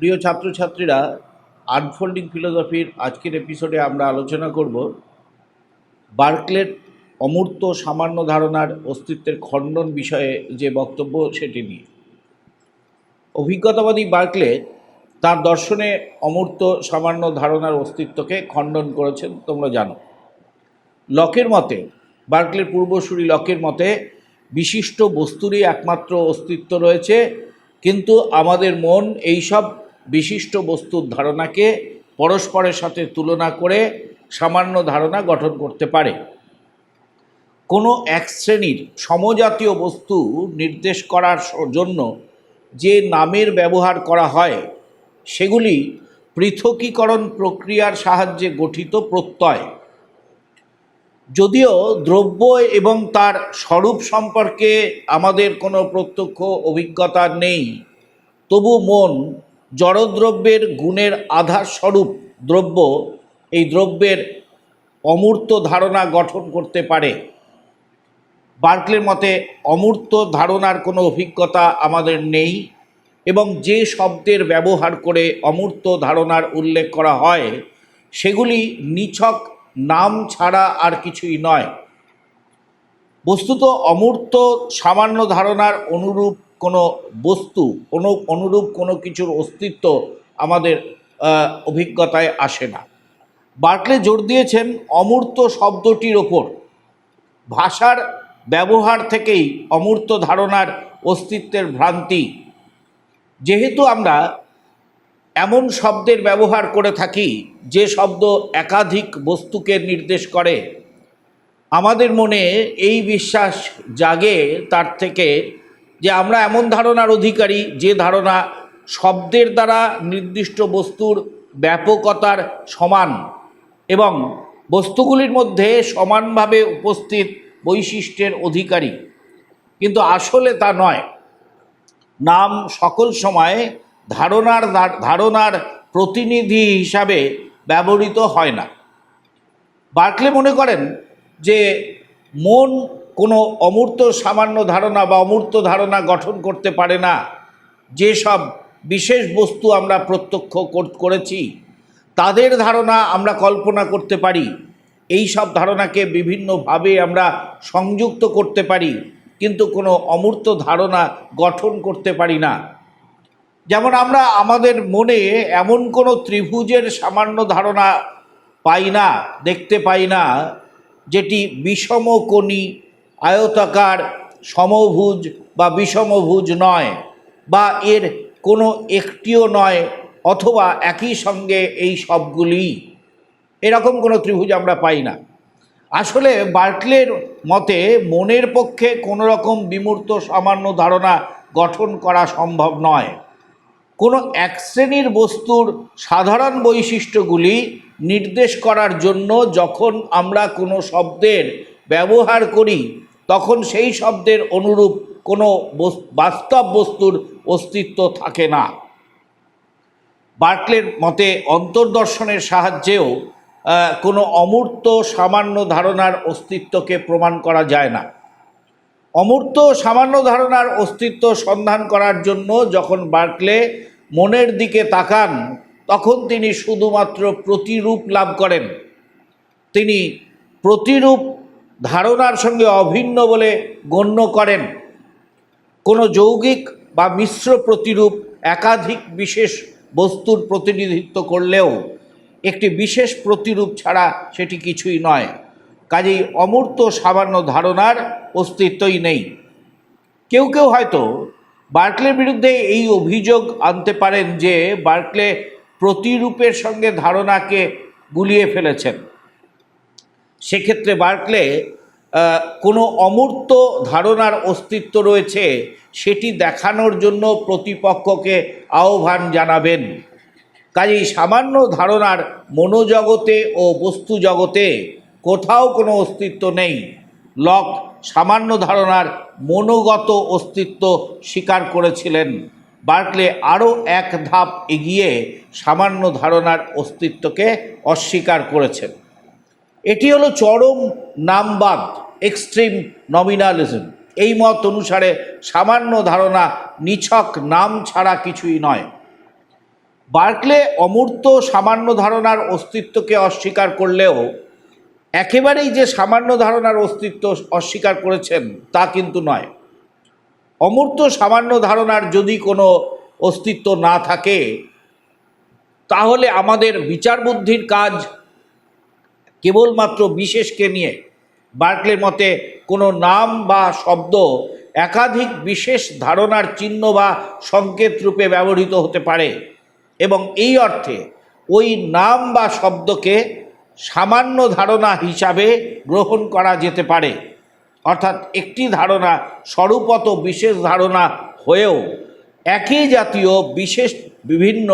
প্রিয় ছাত্রছাত্রীরা আনফোল্ডিং ফিলোসফির আজকের এপিসোডে আমরা আলোচনা করব বার্কলেট অমূর্ত সামান্য ধারণার অস্তিত্বের খণ্ডন বিষয়ে যে বক্তব্য সেটি নিয়ে। অভিজ্ঞতাবাদী বার্কলে তার দর্শনে অমূর্ত সামান্য ধারণার অস্তিত্বকে খণ্ডন করেছেন, তোমরা জানো। লকের মতে, বার্কলের পূর্বসূরি লকের মতে বিশিষ্ট বস্তুরই একমাত্র অস্তিত্ব রয়েছে। কিন্তু আমাদের মন এইসব বিশিষ্ট বস্তুর ধারণাকে পরস্পরের সাথে তুলনা করে সামান্য ধারণা গঠন করতে পারে। কোনো এক শ্রেণির সমজাতীয় বস্তু নির্দেশ করার জন্য যে নামের ব্যবহার করা হয়, সেগুলি পৃথকীকরণ প্রক্রিয়ার সাহায্যে গঠিত প্রত্যয়। যদিও দ্রব্য এবং তার স্বরূপ সম্পর্কে আমাদের কোনো প্রত্যক্ষ অভিজ্ঞতা নেই, তবু মন জড়দ্রব্যের গুণের আধার স্বরূপ দ্রব্য এই দ্রব্যের অমূর্ত ধারণা গঠন করতে পারে। বার্কলের মতে, অমূর্ত ধারণার কোনো অভিজ্ঞতা আমাদের নেই এবং যে শব্দের ব্যবহার করে অমূর্ত ধারণার উল্লেখ করা হয়, সেগুলি নিছক নাম ছাড়া আর কিছুই নয়। বস্তুত অমূর্ত সামান্য ধারণার অনুরূপ কোনো বস্তু, কোনো অনুরূপ কোনো কিছুর অস্তিত্ব আমাদের অভিজ্ঞতায় আসে না। বার্কলে জোর দিয়েছেন অমূর্ত শব্দটির ওপর। ভাষার ব্যবহার থেকেই অমূর্ত ধারণার অস্তিত্বের ভ্রান্তি। যেহেতু আমরা এমন শব্দের ব্যবহার করে থাকি যে শব্দ একাধিক বস্তুকে নির্দেশ করে। আমাদের মনে এই বিশ্বাস জাগে তার থেকে যে আমরা এমন ধারণার অধিকারী যে ধারণা শব্দের দ্বারা নির্দিষ্ট বস্তুর ব্যাপকতার সমান এবং বস্তুগুলির মধ্যে সমানভাবে উপস্থিত বৈশিষ্ট্যের অধিকারী। কিন্তু আসলে তা নয়। নাম সকল সময় ধারণার ধারণার প্রতিনিধি হিসাবে ব্যবহৃত হয় না। বার্কলে মনে করেন যে মন কোনো অমূর্ত সামান্য ধারণা বা অমূর্ত ধারণা গঠন করতে পারে না। যেসব বিশেষ বস্তু আমরা প্রত্যক্ষ করেছি, তাদের ধারণা আমরা কল্পনা করতে পারি। এই সব ধারণাকে বিভিন্নভাবে আমরা সংযুক্ত করতে পারি, কিন্তু কোনো অমূর্ত ধারণা গঠন করতে পারি না। যেমন আমরা আমাদের মনে এমন কোনো ত্রিভুজের সামান্য ধারণা পাই না, দেখতে পাই না, যেটি বিষমকোণী আয়তাকার সমভুজ বা বিষমভুজ নয় বা এর কোনো একটিও নয় অথবা একই সঙ্গে এই সবগুলি। এরকম কোনো ত্রিভুজ আমরা পাই না। আসলে বার্কলের মতে মনের পক্ষে কোনো রকম বিমূর্ত সামান্য ধারণা গঠন করা সম্ভব নয়। কোনো এক শ্রেণির বস্তুর সাধারণ বৈশিষ্ট্যগুলি নির্দেশ করার জন্য যখন আমরা কোনো শব্দের ব্যবহার করি, তখন সেই শব্দের অনুরূপ কোনো বস- বাস্তব বস্তুর অস্তিত্ব থাকে না। বার্কলের মতে অন্তর্দর্শনের সাহায্যেও কোনো অমূর্ত সামান্য ধারণার অস্তিত্বকে প্রমাণ করা যায় না। অমূর্ত সামান্য ধারণার অস্তিত্ব সন্ধান করার জন্য যখন বার্কলে মনের দিকে তাকান, তখন তিনি শুধুমাত্র প্রতিরূপ লাভ করেন। তিনি প্রতিরূপ ধারণার সঙ্গে অভিন্ন বলে গণ্য করেন। কোনো যৌগিক বা মিশ্র প্রতিরূপ একাধিক বিশেষ বস্তুর প্রতিনিধিত্ব করলেও একটি বিশেষ প্রতিরূপ ছাড়া সেটি কিছুই নয়। কাজেই অমূর্ত সামান্য ধারণার অস্তিত্বই নেই। কেউ কেউ হয়তো বার্কলের বিরুদ্ধে এই অভিযোগ আনতে পারেন যে বার্কলে প্রতিরূপের সঙ্গে ধারণাকে গুলিয়ে ফেলেছেন। সেক্ষেত্রে বার্কলে কোনো অমূর্ত ধারণার অস্তিত্ব রয়েছে, সেটি দেখানোর জন্য প্রতিপক্ষকে আহ্বান জানাবেন। কাজেই সামান্য ধারণার মনোজগতে ও বস্তু জগতে কোথাও কোনো অস্তিত্ব নেই। লক সামান্য ধারণার মনোগত অস্তিত্ব স্বীকার করেছিলেন। বার্কলে আরও এক ধাপ এগিয়ে সামান্য ধারণার অস্তিত্বকে অস্বীকার করেছেন। এটি হলো চরম নামবাদ, এক্সট্রিম নমিনালিজম। এই মত অনুসারে সামান্য ধারণা নিছক নাম ছাড়া কিছুই নয়। বার্কলে অমূর্ত সামান্য ধারণার অস্তিত্বকে অস্বীকার করলেও একেবারেই যে সামান্য ধারণার অস্তিত্ব অস্বীকার করেছেন, তা কিন্তু নয়। অমূর্ত সামান্য ধারণার যদি কোনো অস্তিত্ব না থাকে, তাহলে আমাদের বিচার বুদ্ধির কাজ কেবলমাত্র বিশেষকে নিয়ে। বার্কলের মতে, কোনো নাম বা শব্দ একাধিক বিশেষ ধারণার চিহ্ন বা সংকেত রূপে ব্যবহৃত হতে পারে এবং এই অর্থে ওই নাম বা শব্দকে সামান্য ধারণা হিসাবে গ্রহণ করা যেতে পারে। অর্থাৎ একটি ধারণা স্বরূপত বিশেষ ধারণা হয়েও একই জাতীয় বিশেষ বিভিন্ন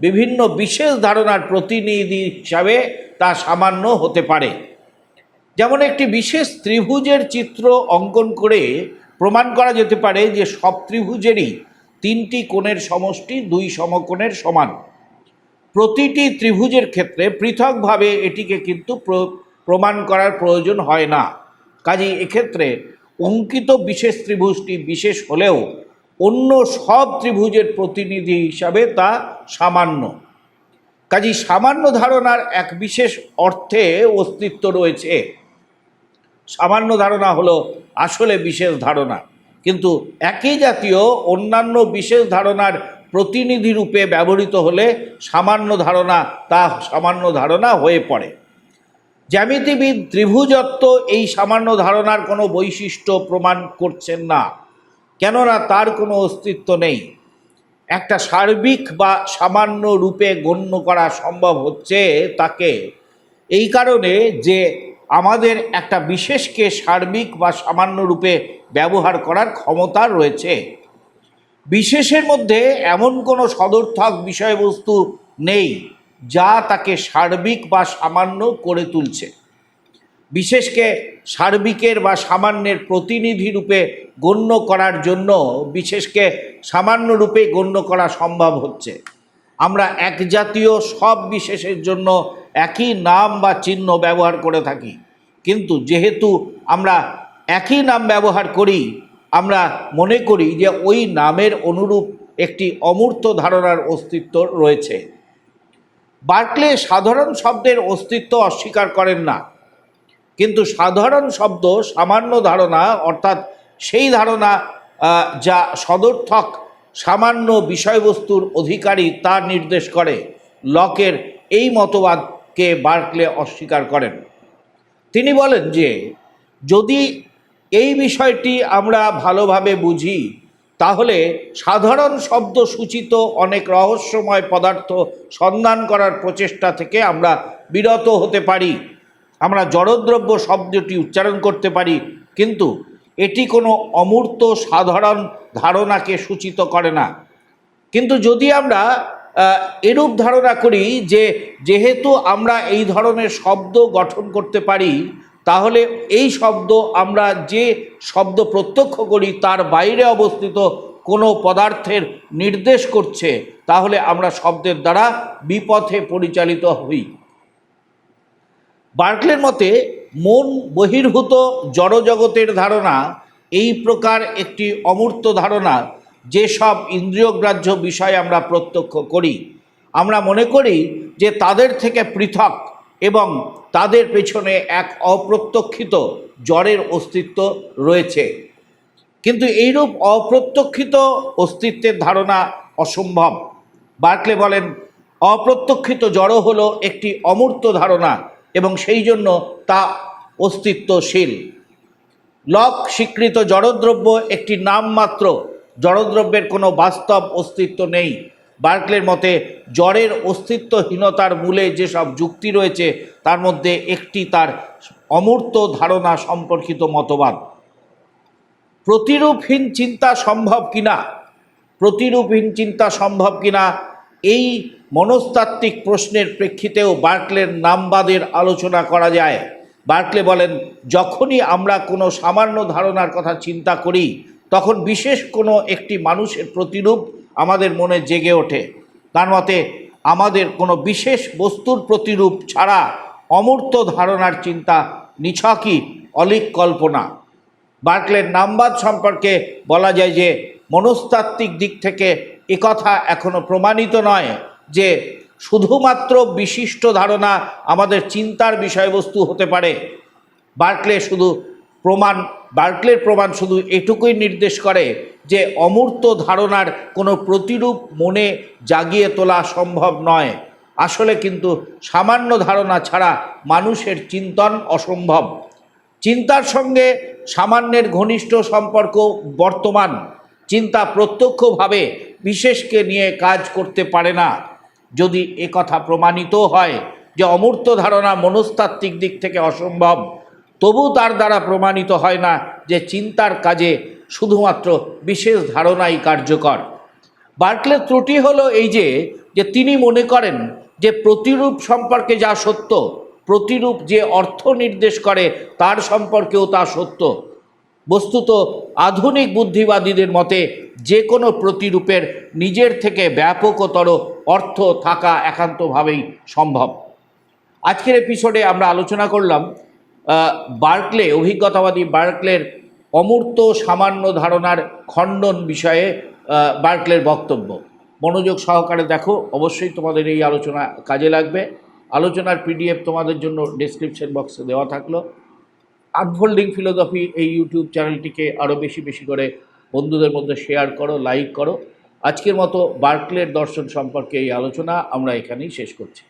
বিভিন্ন বিশেষ ধারণার প্রতিনিধি হিসাবে তা সামান্য হতে পারে। যেমন একটি বিশেষ ত্রিভুজের চিত্র অঙ্কন করে প্রমাণ করা যেতে পারে যে সব ত্রিভুজেরই তিনটি কোণের সমষ্টি দুই সমকোণের সমান। প্রতিটি ত্রিভুজের ক্ষেত্রে পৃথকভাবে এটিকে কিন্তু প্র- প্রমাণ করার প্রয়োজন হয় না। কাজেই এক্ষেত্রে অঙ্কিত বিশেষ ত্রিভুজটি বিশেষ হলেও অন্য সব ত্রিভুজের প্রতিনিধি হিসাবে তা সামান্য। কাজেই সামান্য ধারণার এক বিশেষ অর্থে অস্তিত্ব রয়েছে। সামান্য ধারণা হলো আসলে বিশেষ ধারণা, কিন্তু একই জাতীয় অন্যান্য বিশেষ ধারণার প্রতিনিধি রূপে ব্যবহৃত হলে সামান্য ধারণা, তা সামান্য ধারণা হয়ে পড়ে। জ্যামিতিবিদ ত্রিভুজত্ব এই সামান্য ধারণার কোনো বৈশিষ্ট্য প্রমাণ করছেন না, কেননা তার কোনো অস্তিত্ব নেই। একটা সার্বিক বা সামান্য রূপে গণ্য করা সম্ভব হচ্ছে তাকে এই কারণে যে আমাদের একটা বিশেষকে সার্বিক বা সামান্য রূপে ব্যবহার করার ক্ষমতা রয়েছে। বিশেষের মধ্যে এমন কোনো সদর্থক বিষয়বস্তু নেই যা তাকে সার্বিক বা সামান্য করে তুলছে। বিশেষকে সার্বিকের বা সামান্যের প্রতিনিধি রূপে গণ্য করার জন্য বিশেষকে সামান্য রূপে গণ্য করা সম্ভব হচ্ছে। আমরা এক জাতীয় সব বিশেষের জন্য একই নাম বা চিহ্ন ব্যবহার করে থাকি। কিন্তু যেহেতু আমরা একই নাম ব্যবহার করি আমরা মনে করি যে ওই নামের অনুরূপ একটি অমূর্ত ধারণার অস্তিত্ব রয়েছে। বার্কলে সাধারণ শব্দের অস্তিত্ব অস্বীকার করেন না। কিন্তু সাধারণ শব্দ সামান্য ধারণা, অর্থাৎ সেই ধারণা যা সদর্থক সামান্য বিষয়বস্তুর অধিকারী তা নির্দেশ করে, লকের এই মতবাদকে বার্কলে অস্বীকার করেন। তিনি বলেন যে, যদি এই বিষয়টি আমরা ভালোভাবে বুঝি, তাহলে সাধারণ শব্দ সূচিত অনেক রহস্যময় পদার্থ সন্ধান করার প্রচেষ্টা থেকে আমরা বিরত হতে পারি। আমরা জড়দ্রব্য শব্দটি উচ্চারণ করতে পারি, কিন্তু এটি কোনো অমূর্ত সাধারণ ধারণাকে সূচিত করে না। কিন্তু যদি আমরা এরূপ ধারণা করি যে যেহেতু আমরা এই ধরনের শব্দ গঠন করতে পারি তাহলে এই শব্দ আমরা যে শব্দ প্রত্যক্ষ করি, তার বাইরে অবস্থিত কোনো পদার্থের নির্দেশ করছে, তাহলে আমরা শব্দের দ্বারা বিপথে পরিচালিত হই। বার্কলের মতে, মন বহির্ভূত জড়জগতের ধারণা এই প্রকার একটি অমূর্ত ধারণা যেসব ইন্দ্রিয়গ্রাহ্য বিষয় আমরা প্রত্যক্ষ করি। আমরা মনে করি যে তাদের থেকে পৃথক এবং তাদের পেছনে এক অপ্রত্যক্ষিত জড়ের অস্তিত্ব রয়েছে। কিন্তু এইরূপ অপ্রত্যক্ষিত অস্তিত্বের ধারণা অসম্ভব। বার্কলে বলেন, অপ্রত্যক্ষিত জড় হলো একটি অমূর্ত ধারণা এবং সেই জন্য তা অস্তিত্বশীল। লক স্বীকৃত জড়দ্রব্য একটি নাম মাত্র জড়দ্রব্যের কোনো বাস্তব অস্তিত্ব নেই। বার্কলের মতে, জ্বরের অস্তিত্বহীনতার মূলে যেসব যুক্তি রয়েছে, তার মধ্যে একটি তার অমূর্ত ধারণা সম্পর্কিত মতবাদ। প্রতিরূপহীন চিন্তা সম্ভব কিনা? প্রতিরূপহীন চিন্তা সম্ভব কিনা? এই মনস্তাত্ত্বিক প্রশ্নের প্রেক্ষিতেও বার্কলের নামবাদের আলোচনা করা যায়। বার্কলে বলেন, যখনই আমরা কোনো সামান্য ধারণার কথা চিন্তা করি, তখন বিশেষ কোনো একটি মানুষের প্রতিরূপ আমাদের মনে জেগে ওঠে। তার মতে, আমাদের কোনো বিশেষ বস্তুর প্রতিরূপ ছাড়া অমূর্ত ধারণার চিন্তা নিছকই অলিক কল্পনা বার্কলের নামবাদ সম্পর্কে বলা যায় যে, মনস্তাত্ত্বিক দিক থেকে একথা এখনও প্রমাণিত নয় যে, শুধুমাত্র বিশিষ্ট ধারণা আমাদের চিন্তার বিষয়বস্তু হতে পারে। বার্কলে শুধু প্রমাণ বার্কলের প্রমাণ শুধু এটুকুই নির্দেশ করে যে অমূর্ত ধারণার কোনো প্রতিরূপ মনে জাগিয়ে তোলা সম্ভব নয়। আসলে কিন্তু সামান্য ধারণা ছাড়া মানুষের চিন্তন অসম্ভব। চিন্তার সঙ্গে সামান্যের ঘনিষ্ঠ সম্পর্ক বর্তমান। চিন্তা প্রত্যক্ষভাবে বিশেষকে নিয়ে কাজ করতে পারে না। যদি একথা প্রমাণিত হয় যে অমূর্ত ধারণা মনস্তাত্ত্বিক দিক থেকে অসম্ভব তবু তার দ্বারা প্রমাণিত হয় না যে চিন্তার কাজে শুধুমাত্র বিশেষ ধারণাই কার্যকর। বার্কলের ত্রুটি হলো এই যে যে তিনি মনে করেন যে প্রতিরূপ সম্পর্কে যা সত্য, প্রতিরূপ যে অর্থ নির্দেশ করে তার সম্পর্কেও তা সত্য। বস্তুত আধুনিক বুদ্ধিবাদীদের মতে যে কোনো প্রতিরূপের নিজের থেকে ব্যাপকতর অর্থ থাকা একান্তভাবেই সম্ভব। আজকের এপিসোডে আমরা আলোচনা করলাম বার্কলে, অভিজ্ঞতাবাদী বার্কলের অমূর্ত সামান্য ধারণার খণ্ডন বিষয়ে বার্কলের বক্তব্য। মনোযোগ সহকারে দেখো, অবশ্যই তোমাদের এই আলোচনা কাজে লাগবে। আলোচনার পিডিএফ তোমাদের জন্য ডেসক্রিপশন বক্সে দেওয়া থাকল। আনফোল্ডিং ফিলোসফি এই ইউটিউব চ্যানেলটিকে আরও বেশি বেশি করে বন্ধুদের মধ্যে শেয়ার করো লাইক করো। আজকের মতো বার্কলের দর্শন সম্পর্কে এই আলোচনা আমরা এখানেই শেষ করছি।